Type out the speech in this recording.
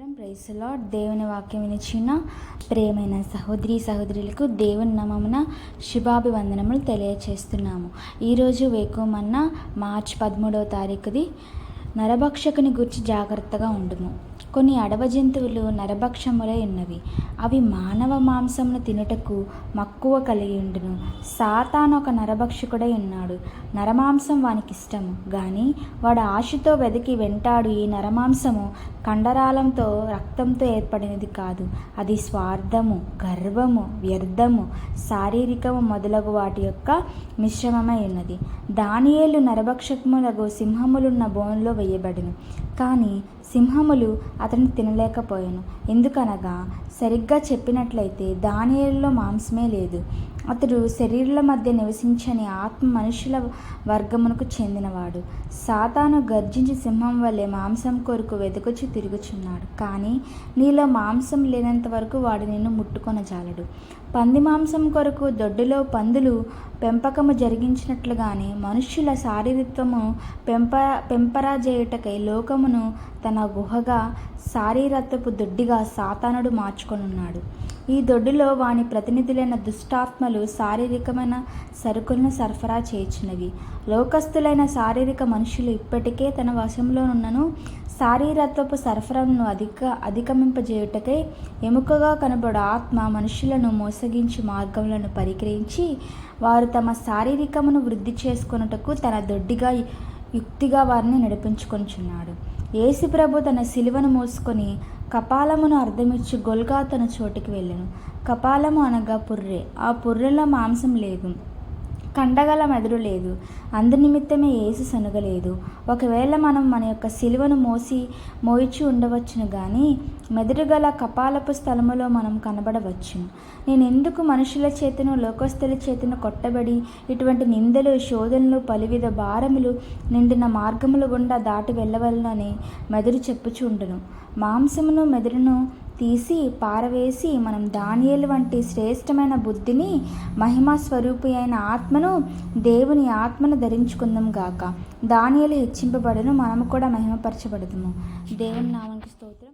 స్తోత్రం. ప్రైస్లో దేవుని వాక్యం వినిచిన ప్రేమైన సహోదరి సహోదరులకు దేవుని నమమున శుభాభివందనములు తెలియచేస్తున్నాము. ఈరోజు వేకోమన్న మార్చ్ పదమూడవ తారీఖుది నరభక్షకుని గురించి జాగ్రత్తగా ఉండుము. కొన్ని అడవ జంతువులు నరభక్షములై ఉన్నవి. అవి మానవ మాంసమును తినుటకు మక్కువ కలిగి ఉండును. సాతాన్ ఒక నరభక్షకుడై ఉన్నాడు. నరమాంసం వానికి ఇష్టము కానీ వాడు ఆశతో వెతికి వెంటాడు. ఈ నరమాంసము కండరాలంతో రక్తంతో ఏర్పడినది కాదు. అది స్వార్థము గర్వము వ్యర్థము శారీరకము మొదలగు వాటి యొక్క మిశ్రమమై ఉన్నది. దానియేలు నరభక్షకములకు సింహములున్న బోన్లో వేయబడిను. కానీ సింహములు అతన్ని తినలేకపోయాను. ఎందుకనగా సరిగ్గా చెప్పినట్లయితే దానియేలులో మాంసమే లేదు. అతడు శరీరుల మధ్య నివసించని ఆత్మ మనుషుల వర్గమునకు చెందినవాడు. సాతాను గర్జించి సింహం వల్లే మాంసం కొరకు వెతుకుచి తిరుగుచున్నాడు. కానీ నీలో మాంసం లేనంత వరకు వాడు నిన్ను ముట్టుకొనజాలడు. పంది మాంసం కొరకు దొడ్డులో పందులు పెంపకము జరిగించినట్లుగానే మనుష్యుల శారీరత్వము పెంప పెంపరా చేయుటకై లోకమును తన గుహగా శారీరత్వపు దొడ్డిగా సాతానుడు మార్చుకొనున్నాడు. ఈ దొడ్డిలో వాని ప్రతినిధులైన దుష్టాత్మలు శారీరకమైన సరుకులను సరఫరా చేయుచున్నవి. లోకస్తులైన శారీరక మనుషులు ఇప్పటికే తన వశంలోనున్నను. శారీరత్వపు సరఫరాను అధిక అధిగమింపజేయుటకై ఎముకగా కనబడు ఆత్మ మనుషులను మోసగించి మార్గములను పరికరించి వారు తమ శారీరకమును వృద్ధి చేసుకొనుటకు తన దొడ్డిగా యుక్తిగా వారిని నడిపించుకొనిచున్నాడు. యేసుప్రభు తన శిలువను మోసుకొని కపాలమును అర్ధమిచ్చి గొల్గాతన చోటికి వెళ్ళాను. కపాలము అనగా పుర్రె. ఆ పుర్రెలో మాంసం లేదు. కండగల మెదడు లేదు. అందునిమిత్తమే ఏసు సనుగలేదు. ఒకవేళ మనం మన యొక్క సిలువను మోసి మోయిచి ఉండవచ్చును కానీ మెదడు గల కపాలపు స్థలములో మనం కనబడవచ్చును. నేను ఎందుకు మనుషుల చేతను లోకస్తుల చేతను కొట్టబడి ఇటువంటి నిందలు శోధనలు పలువిధ భారములు నిండిన మార్గములు గుండా దాటి వెళ్ళవలనని మెదడు చెప్పుచుండును మాంసమును మెదడును తీసి పారవేసి మనం దానియలు వంటి శ్రేష్టమైన బుద్ధిని మహిమా స్వరూపి అయిన ఆత్మను దేవుని ఆత్మను ధరించుకుందాం గాక. దానియలు హెచ్చింపబడను మనము కూడా మహిమపరచబడదుము. దేవుని నామానికి స్తోత్రం.